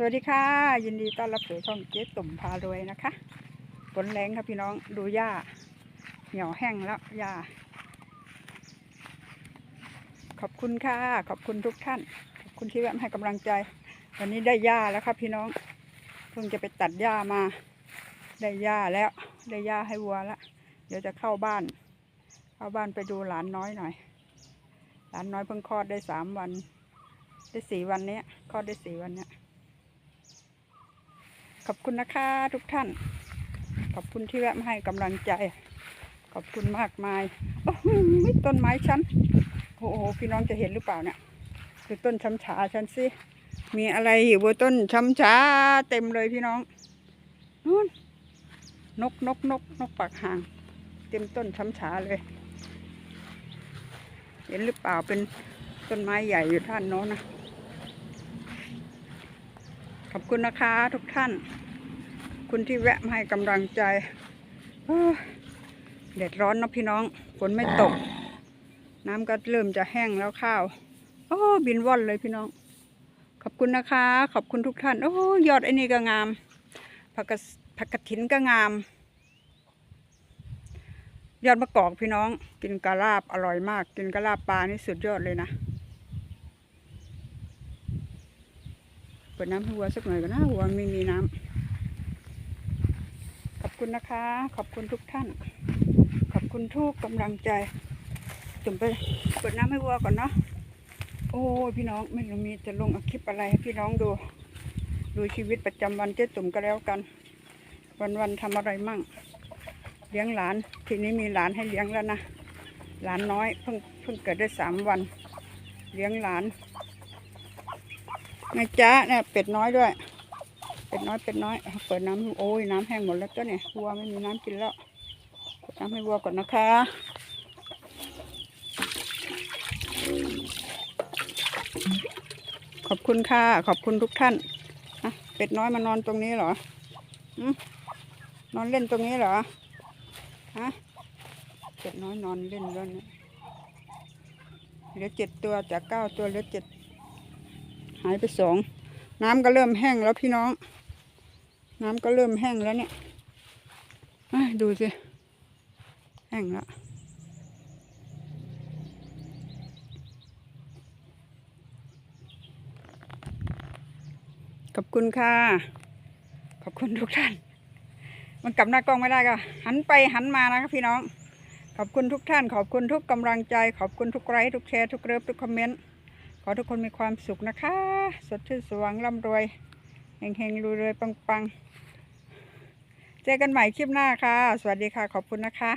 สวัสดีค่ะ ยินดีต้อนรับสู่ช่องเจ๊ตุ่มพารวยนะคะฝนแรงครับพี่น้องดูหญ้าเหี่ยวแห้งแล้วหญ้าขอบคุณค่ะ ขอบคุณทุกท่าน ขอบคุณที่แวะมาให้กำลังใจ วันนี้ได้หญ้าแล้วครับพี่น้องเพิ่งจะไปตัดหญ้ามา ได้หญ้าแล้ว ได้หญ้าให้วัวแล้วเดี๋ยวจะเข้าบ้าน เข้าบ้านไปดูหลานน้อยหน่อย หลานน้อยเพิ่งคลอดได้สามวัน ได้สี่วันเนี้ยคลอดได้สี่วันเนี้ย ขอบคุณนะคะทุกท่าน ขอบคุณที่แวะมาให้กำลังใจ ขอบคุณมากมายโอ้โหต้นไม้ฉันโอ้โหพี่น้องจะเห็นหรือเปล่าเนี่ยคือต้นช้ำฉาฉันสิมีอะไรอยู่บนต้นช้ำฉาเต็มเลยพี่น้องนู่นนกนกนกนกปากห่าง เต็มต้นช้ำฉาเลย เห็นหรือเปล่าเป็นต้นไม้ใหญ่อยู่ท่านโน้นนะขอบคุณนะคะทุกท่าน คุณที่แวะมาให้กำลังใจโอ้ยแดร้อนนะพี่น้อง ฝนไม่ตก น้ำก็เริ่มจะแห้งแล้วข้าว โอ้บินว่อนเลยพี่น้อง ขอบคุณนะคะ ขอบคุณทุกท่าน โอ้ยอดไอ้นี่ก็งาม ผักกะผักกระถินก็งาม ยอดมะกอกพี่น้อง กินกะลาบอร่อยมาก กินกะลาบปลานี่สุดยอดเลยนะ เปิดน้ำให้วัวสักหน่อยก็นะวัวไม่มีน้ำ คุณนะคะ ขอบคุณทุกท่าน ขอบคุณทุกกำลังใจจุ่มไปเปิดน้ำให้วัวก่อนเนาะโอ้พี่น้องไม่รู้มีจะลงคลิปอะไรให้พี่น้องดู ดูชีวิตประจำวันเจ๊ตุ่มก็แล้วกัน วันวันทำอะไรมั่ง เลี้ยงหลาน ทีนี้มีหลานให้เลี้ยงแล้วนะหลานน้อยเพิ่งเพิ่งเกิดได้สามวัน เลี้ยงหลานไงจ๊ะเนี่ยเป็ดน้อยด้วย เป็ดน้อยเป็ดน้อย เปิดน้ำโอ้ยน้ำแห้งหมดแล้วก็เนี่ยวัวไม่มีน้ำกินแล้วเปิดน้ำให้วัวก่อนนะคะขอบคุณค่ะ ขอบคุณทุกท่านอะเป็ดน้อยมานอนตรงนี้เหรออนอนเล่นตรงนี้เหรอฮะเป็ดน้อยนอนเล่นด้วเนี่ยเหลือเจ็ดตัวจากเก้าตัวเหลือเจ็ดหายไปสอง น้ำก็เริ่มแห้งแล้วพี่น้อง น้ำก็เริ่มแห้งแล้วเนี่ยดูสิแห้งแล้วขอบคุณค่ะ ขอบคุณทุกท่าน มันกลับหน้ากล้องไม่ได้ก็ หันไปหันมานะครับพี่น้อง ขอบคุณทุกท่าน ขอบคุณทุกกำลังใจ ขอบคุณทุกไลค์ทุกแชร์ทุกเลิฟทุกคอมเมนต์ อทุกคนมีความสุขนะคะ สดชื่นสว่างร่ำรวยเฮงๆรวยรวยปังๆเจอกันใหม่คลิปหน้าค่ะ สวัสดีค่ะ ขอบคุณนะคะ